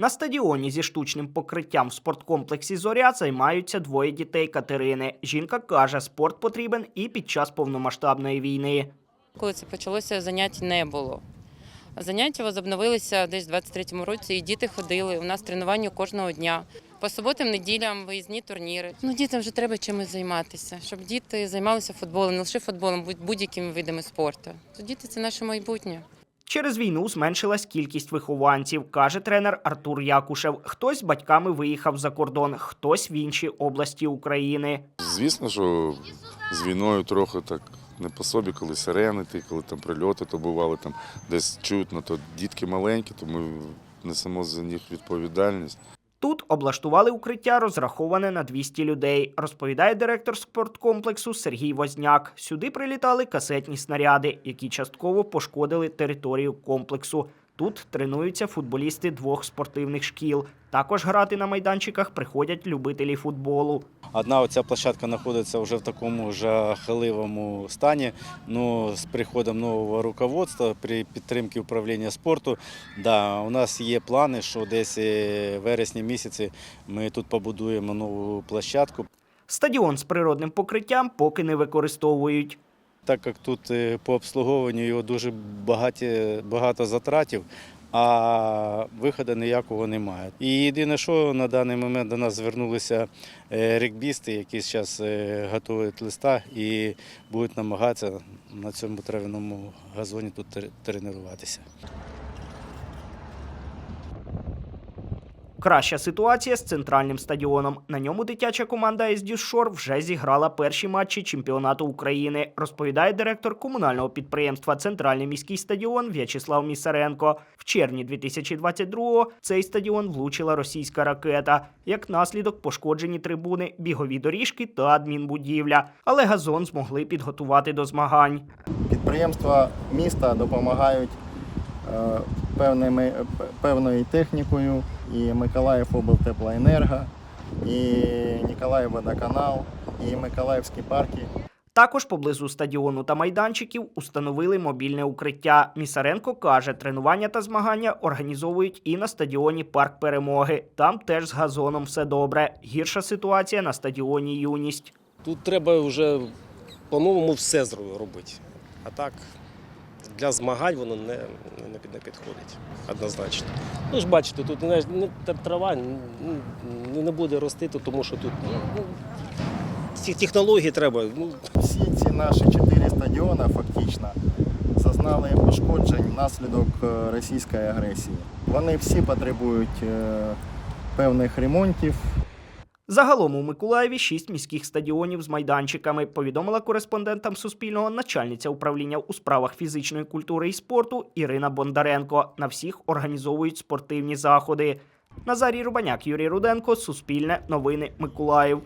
На стадіоні зі штучним покриттям в спорткомплексі Зоря займаються двоє дітей Катерини. Жінка каже, спорт потрібен і під час повномасштабної війни. Коли це почалося, занять не було. Заняття возобновилися десь в 23-му році, і діти ходили. У нас тренування кожного дня. По суботам, неділям виїзні турніри. Ну, дітям вже треба чимось займатися, щоб діти займалися футболом, не лише футболом, будь- будь-якими видами спорту. То діти це наше майбутнє. Через війну зменшилась кількість вихованців, каже тренер Артур Якушев. Хтось з батьками виїхав за кордон, хтось в інші області України. Звісно, що з війною трохи так не по собі, коли сирени, ти, коли там прильоти, то бували там десь чутно, то дітки маленькі, то ми несемо за них відповідальність. Тут облаштували укриття, розраховане на 200 людей, розповідає директор спорткомплексу Сергій Возняк. Сюди прилітали касетні снаряди, які частково пошкодили територію комплексу. Тут тренуються футболісти двох спортивних шкіл. Також грати на майданчиках приходять любителі футболу. Одна оця площадка знаходиться вже в такому жахливому стані. Ну, з приходом нового руководства при підтримці управління спорту, да, у нас є плани, що десь е, в вересні місяці ми тут побудуємо нову площадку. Стадіон з природним покриттям поки не використовують. Так як тут е, по обслуговуванню його дуже багаті, багато затратів, а виходу ніякого немає. І єдине, що на даний момент до нас звернулися рекбісти, які зараз готують листа і будуть намагатися на цьому трав'яному газоні тут тренуватися. Краща ситуація з центральним стадіоном. На ньому дитяча команда із Дюшор вже зіграла перші матчі чемпіонату України, розповідає директор комунального підприємства Центральний міський стадіон В'ячеслав Місаренко. В червні 2022-го цей стадіон влучила російська ракета. Як наслідок пошкоджені трибуни, бігові доріжки та адмінбудівля. Але газон змогли підготувати до змагань. Підприємства міста допомагають певними, певною технікою, і Миколаїв облтеплоенерго, і Ніколаїв водоканал, і Миколаївські парки. Також поблизу стадіону та майданчиків установили мобільне укриття. Місаренко каже, тренування та змагання організовують і на стадіоні Парк Перемоги. Там теж з газоном все добре. Гірша ситуація на стадіоні Юність. Тут треба вже по-новому все робити. А так для змагань воно не, не, не підходить однозначно. Ну ж бачите, тут не, не, трава не, не буде ростити, тому що тут ну, ну, ці технології треба. Ну, Всі ці наші чотири стадіони фактично зазнали пошкоджень внаслідок е, російської агресії. Вони всі потребують е, певних ремонтів, Загалом у Миколаєві шість міських стадіонів з майданчиками. Повідомила кореспондентам Суспільного начальниця управління у справах фізичної культури і спорту Ірина Бондаренко. На всіх організовують спортивні заходи. Назарій Рубаняк, Юрій Руденко, Суспільне, Новини Миколаїв.